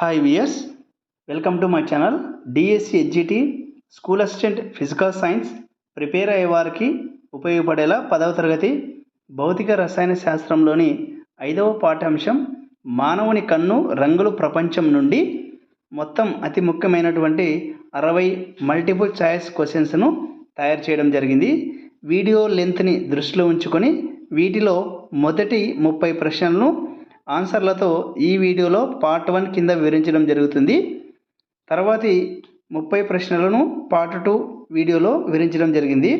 Hi viewers welcome to my channel DSC HGT school assistant physical science prepare అయ్యే వారికి ఉపయోగపడేలా పదవ తరగతి భౌతిక రసాయన శాస్త్రంలోని ఐదవ పాఠ్యాంశం మానవుని కన్ను రంగులు ప్రపంచం నుండి మొత్తం అతి ముఖ్యమైనటువంటి అరవై మల్టిపుల్ చాయిస్ క్వశ్చన్స్ను తయారు చేయడం జరిగింది. వీడియో లెంత్ని దృష్టిలో ఉంచుకొని వీటిలో మొదటి ముప్పై ప్రశ్నలను ఆన్సర్లతో ఈ వీడియోలో పార్ట్ వన్ కింద వివరించడం జరుగుతుంది. తర్వాతి ముప్పై ప్రశ్నలను పార్ట్ టూ వీడియోలో వివరించడం జరిగింది.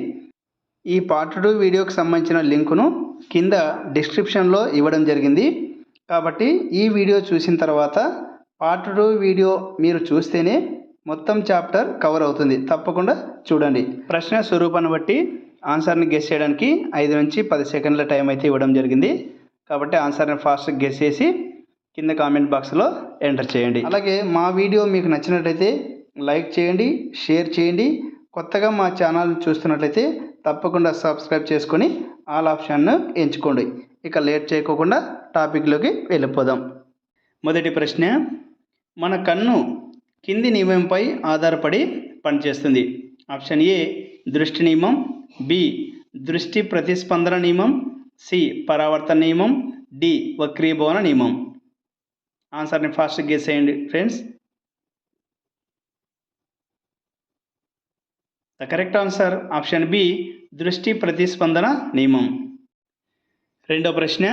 ఈ పార్ట్ టూ వీడియోకి సంబంధించిన లింకును కింద డిస్క్రిప్షన్లో ఇవ్వడం జరిగింది. కాబట్టి ఈ వీడియో చూసిన తర్వాత పార్ట్ టూ వీడియో మీరు చూస్తేనే మొత్తం చాప్టర్ కవర్ అవుతుంది. తప్పకుండా చూడండి. ప్రశ్న స్వరూపాన్ని బట్టి ఆన్సర్ని గెస్ చేయడానికి ఐదు నుంచి పది సెకండ్ల టైం అయితే ఇవ్వడం జరిగింది. కాబట్టి ఆన్సర్ని ఫాస్ట్ గెస్ చేసి కింద కామెంట్ బాక్స్లో ఎంటర్ చేయండి. అలాగే మా వీడియో మీకు నచ్చినట్లయితే లైక్ చేయండి షేర్ చేయండి. కొత్తగా మా ఛానల్ చూస్తున్నట్లయితే తప్పకుండా సబ్స్క్రైబ్ చేసుకొని ఆల్ ఆప్షన్ను ఎంచుకోండి. ఇక లేట్ చేయకోకుండా టాపిక్లోకి వెళ్ళిపోదాం. మొదటి ప్రశ్న మన కన్ను కింది నియమంపై ఆధారపడి పనిచేస్తుంది. ఆప్షన్ ఏ దృష్టి నియమం. బి దృష్టి ప్రతిస్పందన నియమం. సి పరావర్తన నియమం డి వక్రీభవన నియమం. ఆన్సర్ని fast guess friends the correct answer option B దృష్టి ప్రతిస్పందన నియమం. రెండో ప్రశ్న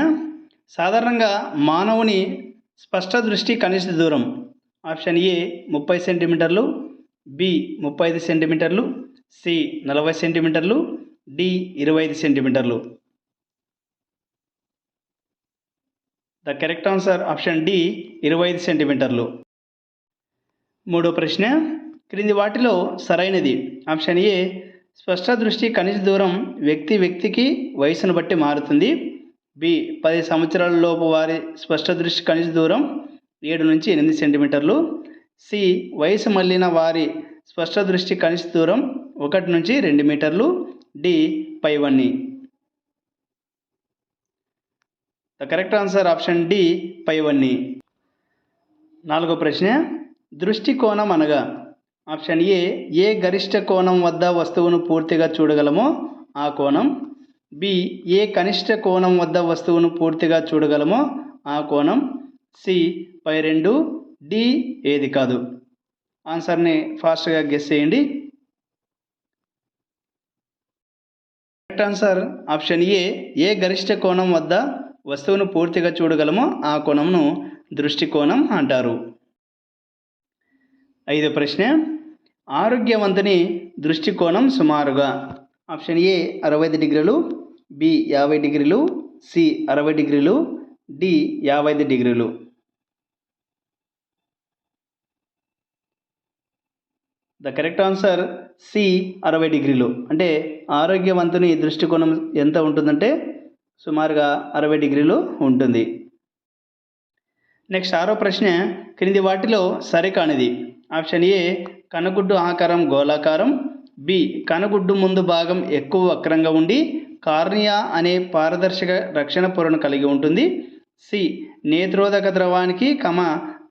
సాధారణంగా మానవుని స్పష్ట దృష్టి కనిష్ట దూరం. ఆప్షన్ ఏ ముప్పై సెంటీమీటర్లు బి ముప్పై ఐదు సెంటీమీటర్లు సి నలభై సెంటీమీటర్లు డి ఇరవై ఐదు సెంటీమీటర్లు. The correct answer option D ఇరవై ఐదు సెంటీమీటర్లు మూడో ప్రశ్న క్రింది వాటిలో సరైనది. ఆప్షన్ ఏ స్పష్ట దృష్టి కనిష్ట దూరం వ్యక్తి వ్యక్తికి వయసును బట్టి మారుతుంది. బి పది సంవత్సరాల లోపు వారి స్పష్ట దృష్టి కనిష్ట దూరం ఏడు నుంచి ఎనిమిది సెంటీమీటర్లు సి వయసు మళ్ళిన వారి స్పష్ట దృష్టి కనిష్ట దూరం ఒకటి నుంచి రెండు మీటర్లు. డి పైవన్నీ the correct answer option D పైవన్నీ నాలుగో ప్రశ్న దృష్టి కోణం అనగా ఆప్షన్ ఏ ఏ గరిష్ట కోణం వద్ద వస్తువును పూర్తిగా చూడగలమో ఆ కోణం బి ఏ కనిష్ట కోణం వద్ద వస్తువును పూర్తిగా చూడగలమో ఆ కోణం సి పై రెండు డి ఏది కాదు. ఆన్సర్ని ఫాస్ట్గా గెస్ చేయండి. Correct answer option A A గరిష్ట కోణం వద్ద వస్తువును పూర్తిగా చూడగలమో ఆ కోణంను దృష్టికోణం అంటారు. ఐదో ప్రశ్న ఆరోగ్యవంతుని దృష్టికోణం సుమారుగా. ఆప్షన్ ఏ అరవై ఐదు డిగ్రీలు బి యాభై డిగ్రీలు సి అరవై డిగ్రీలు డి యాభై ఐదు డిగ్రీలు. ద కరెక్ట్ ఆన్సర్ సి అరవై డిగ్రీలు. అంటే ఆరోగ్యవంతుని దృష్టికోణం ఎంత ఉంటుందంటే సుమారుగా అరవై డిగ్రీలు ఉంటుంది. నెక్స్ట్ ఆరో ప్రశ్న క్రింది వాటిలో సరికానిది ఆప్షన్ ఏ కనుగుడ్డు ఆకారం గోళాకారం. బి కనుగుడ్డు ముందు భాగం ఎక్కువ వక్రంగా ఉండి కార్నియా అనే పారదర్శక రక్షణ పొరను కలిగి ఉంటుంది. సి నేత్రోదక ద్రవానికి కమ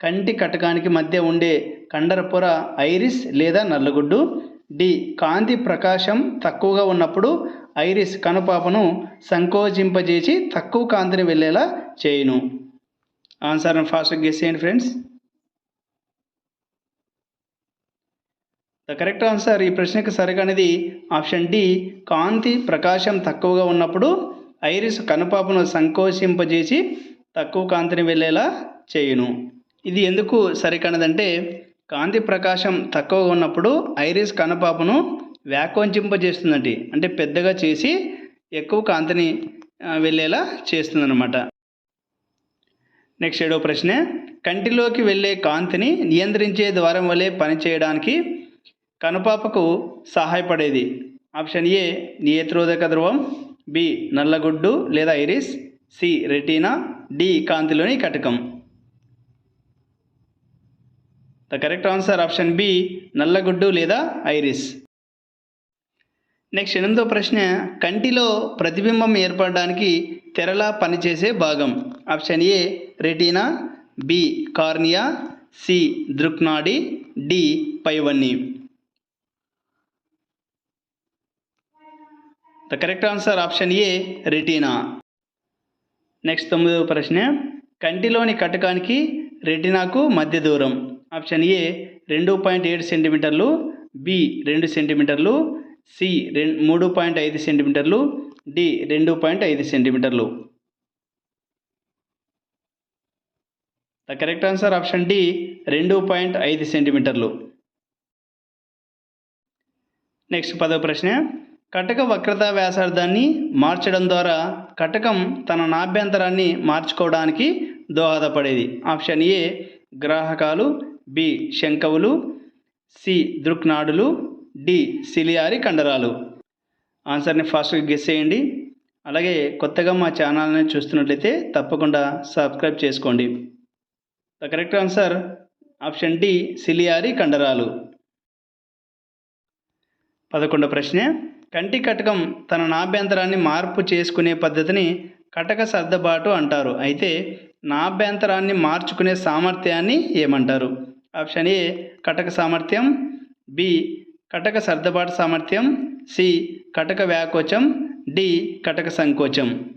కంటి కటకానికి మధ్య ఉండే కండర పొర ఐరిస్ లేదా నల్లగుడ్డు. డి కాంతి ప్రకాశం తక్కువగా ఉన్నప్పుడు ఐరిస్ కనుపాపను సంకోచింపజేసి తక్కువ కాంతిని వెళ్ళేలా చేయును. ఆన్సర్ని ఫాస్ట్గా గెస్ చేయండి ఫ్రెండ్స్ ద కరెక్ట్ ఆన్సర్ ఈ ప్రశ్నకు సరిగనేది ఆప్షన్ డి కాంతి ప్రకాశం తక్కువగా ఉన్నప్పుడు ఐరిస్ కనుపాపను సంకోచింపజేసి తక్కువ కాంతిని వెళ్ళేలా చేయును. ఇది ఎందుకు సరికనదంటే కాంతి ప్రకాశం తక్కువగా ఉన్నప్పుడు ఐరిస్ కనుపాపను వ్యాకోంచింపజేస్తుందండి. అంటే పెద్దగా చేసి ఎక్కువ కాంతిని వెళ్ళేలా చేస్తుందన్నమాట. నెక్స్ట్ ఏడో ప్రశ్న. కంటిలోకి వెళ్ళే కాంతిని నియంత్రించే ద్వారం వలె పనిచేయడానికి కనుపాపకు సహాయపడేది. ఆప్షన్ ఏ నియత్రోదక ధ్రువం బి నల్లగుడ్డు లేదా ఐరిస్ సి రెటీనా డి కాంతిలోని కటకం. The correct answer option B నల్లగుడ్డు లేదా ఐరిస్. నెక్స్ట్ ఎనిమిదో ప్రశ్న కంటిలో ప్రతిబింబం ఏర్పడడానికి తెరలా పనిచేసే భాగం. Option A retina B cornea C దృక్నాడి D పైవన్ని. The correct answer option A retina. Next తొమ్మిదవ ప్రశ్న కంటిలోని కటకానికి రెటినాకు మధ్య దూరం. ఆప్షన్ ఏ రెండు పాయింట్ ఏడు సెంటీమీటర్లు బి రెండు సెంటీమీటర్లు సి రెండు మూడు పాయింట్ ఐదు సెంటీమీటర్లు డి రెండు పాయింట్ ఐదు సెంటీమీటర్లు. The correct answer option D రెండు పాయింట్ ఐదు సెంటీమీటర్లు. నెక్స్ట్ పదవ ప్రశ్న. కటక వక్రత వ్యాసార్థాన్ని మార్చడం ద్వారా కటకం తన నాభ్యంతరాన్ని మార్చుకోవడానికి దోహదపడేది. ఆప్షన్ ఏ గ్రాహకాలు బి శంకవులు సి దృక్నాడులు డి సిలియారి కండరాలు. ఆన్సర్ని ఫాస్ట్గా గెస్ చేయండి. అలాగే కొత్తగా మా ఛానల్ని చూస్తున్నట్లయితే తప్పకుండా సబ్స్క్రైబ్ చేసుకోండి. The correct answer option D ciliary కండరాలు. పదకొండవ ప్రశ్న. కంటి కటకం తన నాభ్యంతరాన్ని మార్పు చేసుకునే పద్ధతిని కటక సర్దుబాటు అంటారు. అయితే నాభ్యంతరాన్ని మార్చుకునే సామర్థ్యాన్ని ఏమంటారు? ఆప్షన్ ఏ కటక సామర్థ్యం బి కటక సర్దుబాటు సామర్థ్యం సి కటక వ్యాకోచం డి కటక సంకోచం.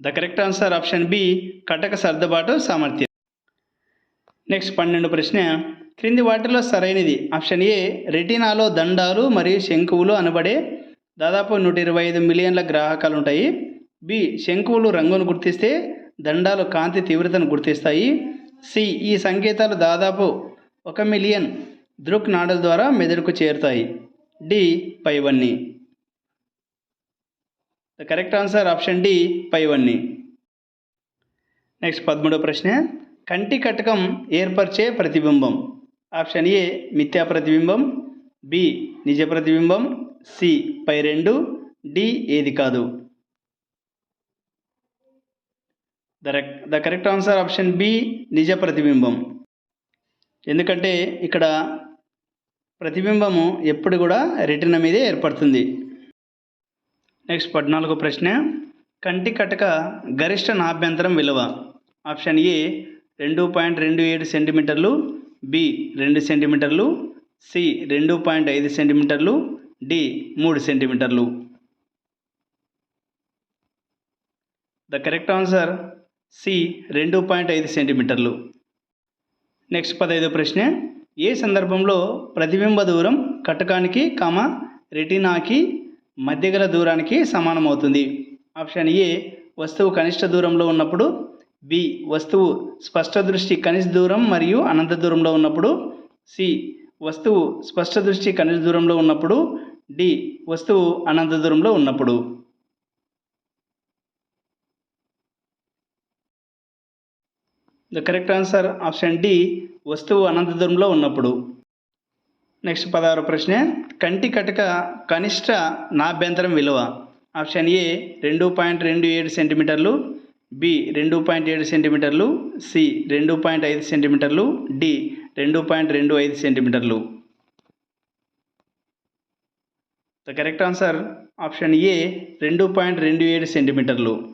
The correct answer option B కటక సర్దుబాటు సామర్థ్యం. నెక్స్ట్ పన్నెండు ప్రశ్న. క్రింది వాటిలో సరైనది. ఆప్షన్ ఏ రెటినాలో దండాలు మరియు శంకువులు అనబడే దాదాపు నూట ఇరవై ఐదు మిలియన్ల గ్రాహకాలు ఉంటాయి బి శంకువులు రంగును గుర్తిస్తే దండాలు కాంతి తీవ్రతను గుర్తిస్తాయి. సి ఈ సంకేతాలు దాదాపు ఒక మిలియన్ దృక్ నాడుల ద్వారా మెదడుకు చేరుతాయి. డి పైవన్నీ. The correct answer option D పైవన్నీ. నెక్స్ట్ పదమూడవ ప్రశ్న. కంటి కటకం ఏర్పరిచే ప్రతిబింబం. ఆప్షన్ ఏ మిథ్యా ప్రతిబింబం. బి నిజ ప్రతిబింబం. సి పై రెండు. డి ఏది కాదు. The the correct answer option B నిజ ప్రతిబింబం. ఎందుకంటే ఇక్కడ ప్రతిబింబము ఎప్పుడు కూడా రెటిన మీదే ఏర్పడుతుంది. నెక్స్ట్ పద్నాలుగో ప్రశ్న కంటి కటక గరిష్ట నాభ్యంతరం విలువ. ఆప్షన్ ఏ రెండు పాయింట్ రెండు ఏడు సెంటీమీటర్లు బి రెండు సెంటీమీటర్లు సి రెండు పాయింట్ ఐదు సెంటీమీటర్లు డి మూడు సెంటీమీటర్లు. ద కరెక్ట్ ఆన్సర్ సి రెండు పాయింట్ ఐదు సెంటీమీటర్లు. నెక్స్ట్ పదహైదో ప్రశ్న. ఏ సందర్భంలో ప్రతిబింబ దూరం కటకానికి కామ రెటినాకి మధ్య గల దూరానికి సమానమవుతుంది? ఆప్షన్ ఏ వస్తువు కనిష్ట దూరంలో ఉన్నప్పుడు బి వస్తువు స్పష్ట దృష్టి కనిష్ట దూరం మరియు అనంత దూరంలో ఉన్నప్పుడు సి వస్తువు స్పష్ట దృష్టి కనిష్ట దూరంలో ఉన్నప్పుడు డి వస్తువు అనంత దూరంలో ఉన్నప్పుడు. The correct answer option D వస్తువు అనంత దూరంలో ఉన్నప్పుడు. నెక్స్ట్ పదహారు ప్రశ్న కంటి కటక కనిష్ట నాభ్యంతరం విలువ. ఆప్షన్ ఏ రెండు పాయింట్ రెండు ఏడు సెంటీమీటర్లు. బి రెండు పాయింట్ ఏడు సెంటీమీటర్లు. సి రెండు పాయింట్ ఐదు సెంటీమీటర్లు. డి రెండు పాయింట్ రెండు ఐదు సెంటీమీటర్లు. The correct answer option A రెండు పాయింట్ రెండు ఏడు సెంటీమీటర్లు.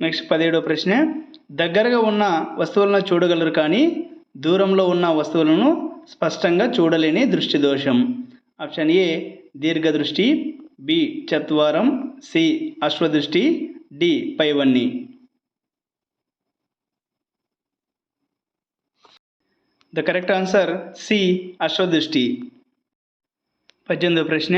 నెక్స్ట్ పదిహేడో ప్రశ్న. దగ్గరగా ఉన్న వస్తువులను చూడగలరు కానీ దూరంలో ఉన్న వస్తువులను స్పష్టంగా చూడలేని దృష్టి దోషం. ఆప్షన్ ఏ దీర్ఘదృష్టి బి చత్వారం సి అశ్వదృష్టి డి పైవన్ని. ద కరెక్ట్ ఆన్సర్ సి అశ్వదృష్టి. పద్దెనిమిదో ప్రశ్న.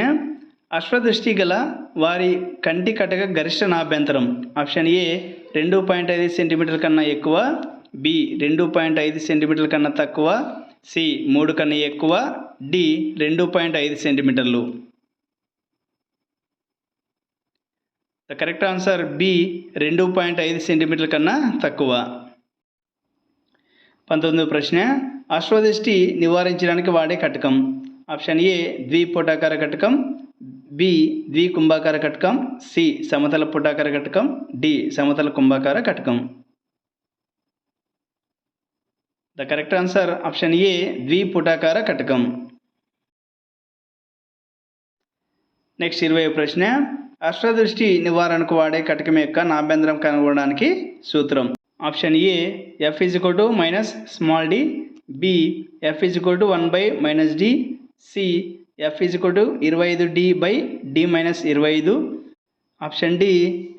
అశ్వదృష్టి గల వారి కంటి కటక గరిష్ట నాభ్యంతరం. ఆప్షన్ ఏ రెండు పాయింట్ ఐదు సెంటీమీటర్ కన్నా ఎక్కువ. బి రెండు పాయింట్ ఐదు సెంటీమీటర్ల కన్నా తక్కువ. సి మూడు కన్నా ఎక్కువ. డి రెండు పాయింట్ ఐదు సెంటీమీటర్లు. ద కరెక్ట్ ఆన్సర్ బి రెండు పాయింట్ ఐదు సెంటీమీటర్ల కన్నా తక్కువ. పంతొమ్మిదో ప్రశ్న అశ్వదృష్టి నివారించడానికి వాడే కటకం. ఆప్షన్ ఏ ద్విపుటాకార కటకం. బి ద్వికుంభాకార కటకం సి సమతల పుటాకార కటకం డి సమతల కుంభాకార కటకం the correct answer option A ద్విపుటాకార కటకం నెక్స్ట్ ఇరవై ప్రశ్న. అష్టదృష్టి నివారణకు వాడే కటకం యొక్క నాభ్యంతరం కనుగొనడానికి సూత్రం. Option A F is equal to minus small D B F is equal to one by minus D C F is to ఇరవై ఐదు డి బై డి మైనస్ ఇరవై ఐదు option D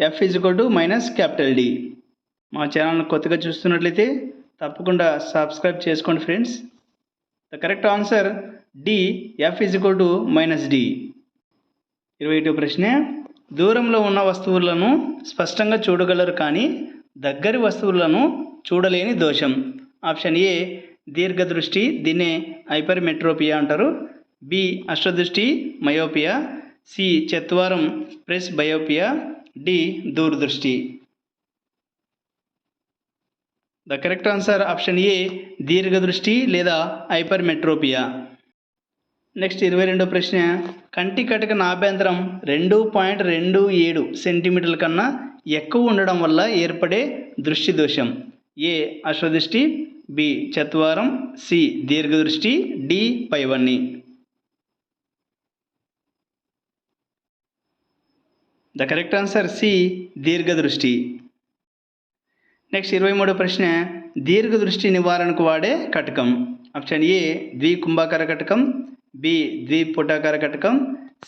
F is to minus capital D మా ఛానల్ని కొత్తగా చూస్తున్నట్లయితే తప్పకుండా subscribe చేసుకోండి friends the correct answer D F is to minus D ఇరవై ఒకటో ప్రశ్న దూరంలో ఉన్న వస్తువులను స్పష్టంగా చూడగలరు కానీ దగ్గరి వస్తువులను చూడలేని దోషం. ఆప్షన్ ఏ దీర్ఘదృష్టి దీన్నే హైపర్మెట్రోపియా అంటారు. బి అష్టదృష్టి మయోపియా సి చత్వారం ప్రెస్ బయోపియా డి దూరదృష్టి. The correct answer option A దీర్ఘదృష్టి లేదా హైపర్మెట్రోపియా. నెక్స్ట్ ఇరవై రెండో ప్రశ్న కంటి కటక నాభ్యంతరం రెండు పాయింట్ రెండు ఏడు సెంటీమీటర్ల కన్నా ఎక్కువ ఉండడం వల్ల ఏర్పడే దృష్టి దోషం. ఏ అశ్వదృష్టి బి చత్వారం సి దీర్ఘదృష్టి డి పైవన్ని. ద కరెక్ట్ ఆన్సర్ సి దీర్ఘదృష్టి. నెక్స్ట్ ఇరవై మూడో ప్రశ్న దీర్ఘదృష్టి నివారణకు వాడే కటకం. ఆప్షన్ ఏ ద్వికుంభాకార కటకం బి ద్విపుటాకార కటకం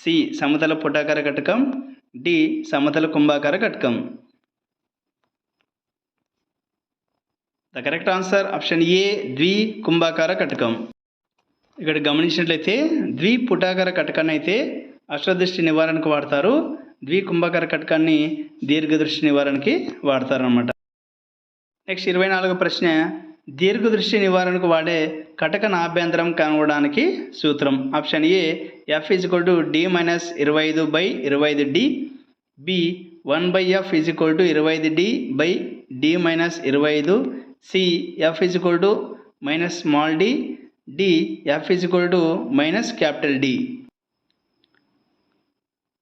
సి సమతల పుటాకార కటకం డి సమతల కుంభాకార కటకం. The correct answer option A ద్వి కుంభాకార కటకం. ఇక్కడ గమనించినట్లయితే ద్విపుటాకార కటకాన్ని అయితే అష్టదృష్టి నివారణకు వాడతారు. ద్వికుంభకర కటకాన్ని దీర్ఘదృష్టి నివారణకి వాడతారనమాట నెక్స్ట్ ఇరవై నాలుగు ప్రశ్న దీర్ఘదృష్టి నివారణకు వాడే కటక నాభ్యంతరం కనుగొనడానికి సూత్రం. Option A F is equal to D minus ఇరవై ఐదు బై ఇరవై ఐదు D B one by F is equal to ఇరవై ఐదు డి బై డి మైనస్ ఇరవై ఐదు C F is equal to minus small D D F is equal to minus capital D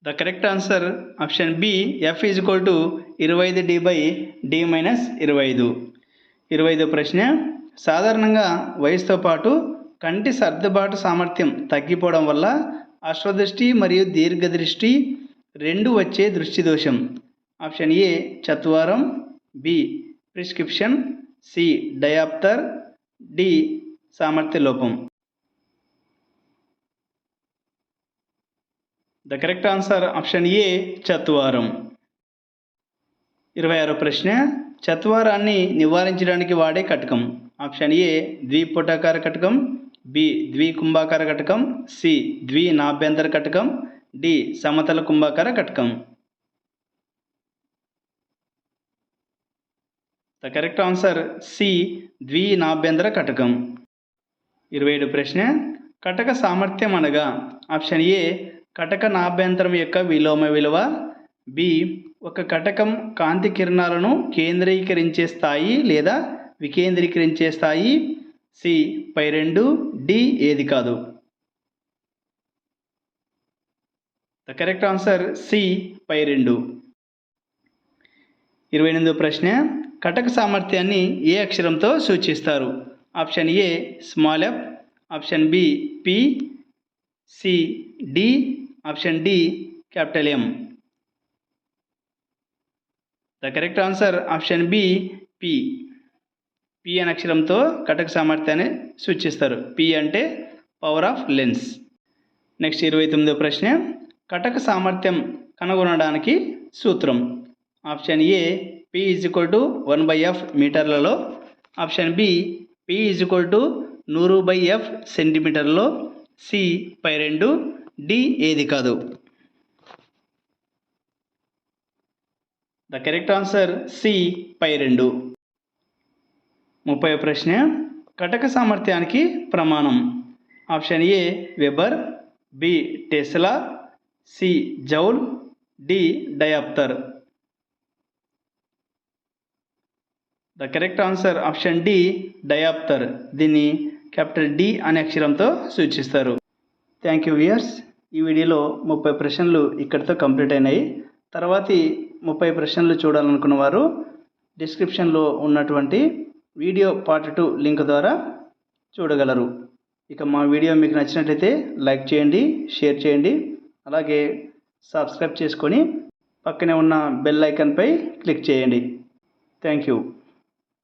the correct answer option B F is equal to ఇరవై ఐదు D by D minus ఇరవై ఐదు. ఇరవై ఐదు ప్రశ్న సాధారణంగా వయసుతో పాటు కంటి సర్దుబాటు సామర్థ్యం తగ్గిపోవడం వల్ల అశ్వదృష్టి మరియు దీర్ఘదృష్టి రెండు వచ్చే దృష్టి దోషం option A చత్వారం. B prescription C dioptre D సామర్థ్య లోపం. The correct answer option A చత్వారం ఇరవై ఆరో ప్రశ్న చత్వారాన్ని నివారించడానికి వాడే కటకం. ఆప్షన్ ఏ ద్విపుటాకార కటకం బి ద్వికుంభాకార కటకం సి ద్వి నాభ్యంతర కటకం డి సమతల కుంభాకార కటకం. ద కరెక్ట్ ఆన్సర్ సి ద్వి నాభ్యంతర కటకం. ఇరవై ఏడు ప్రశ్న కటక సామర్థ్యం అనగా ఆప్షన్ ఏ కటక నాభ్యంతరం యొక్క విలోమ విలువ బి ఒక కటకం కాంతి కిరణాలను కేంద్రీకరించే స్థాయి లేదా వికేంద్రీకరించే స్థాయి సి పై రెండు డి ఏది కాదు. ద కరెక్ట్ ఆన్సర్ సి పై రెండు. ఇరవై ఎనిమిదో ప్రశ్న. కటక సామర్థ్యాన్ని ఏ అక్షరంతో సూచిస్తారు? Option A small F option B P C D option D capital M the correct answer option B P P అనే అక్షరంతో కటక సామర్థ్యాన్ని సూచిస్తారు. పి అంటే పవర్ ఆఫ్ లెన్స్ నెక్స్ట్ ఇరవై తొమ్మిదో ప్రశ్న కటక సామర్థ్యం కనుగొనడానికి సూత్రం. Option A P is equal to one by F మీటర్లలో. Option B P is equal to నూరు బై ఎఫ్ సెంటీమీటర్లో సి పై రెండు. డి ఏది కాదు? The correct answer C pi రెండు. ముప్పై ప్రశ్న. కటక సామర్థ్యానికి ప్రమాణం. Option A weber B tesla C joule D dioptre the correct answer option D dioptre దీన్ని క్యాపిటల్ డి అనే అక్షరంతో సూచిస్తారు. థ్యాంక్ యూ వియర్స్ ఈ వీడియోలో ముప్పై ప్రశ్నలు ఇక్కడితో కంప్లీట్ అయినాయి. తర్వాతి ముప్పై ప్రశ్నలు చూడాలనుకున్న వారు డిస్క్రిప్షన్లో ఉన్నటువంటి వీడియో పార్ట్ టూ లింక్ ద్వారా చూడగలరు. ఇక మా వీడియో మీకు నచ్చినట్లయితే లైక్ చేయండి షేర్ చేయండి అలాగే సబ్స్క్రైబ్ చేసుకొని పక్కనే ఉన్న బెల్ ఐకాన్పై క్లిక్ చేయండి. Thank you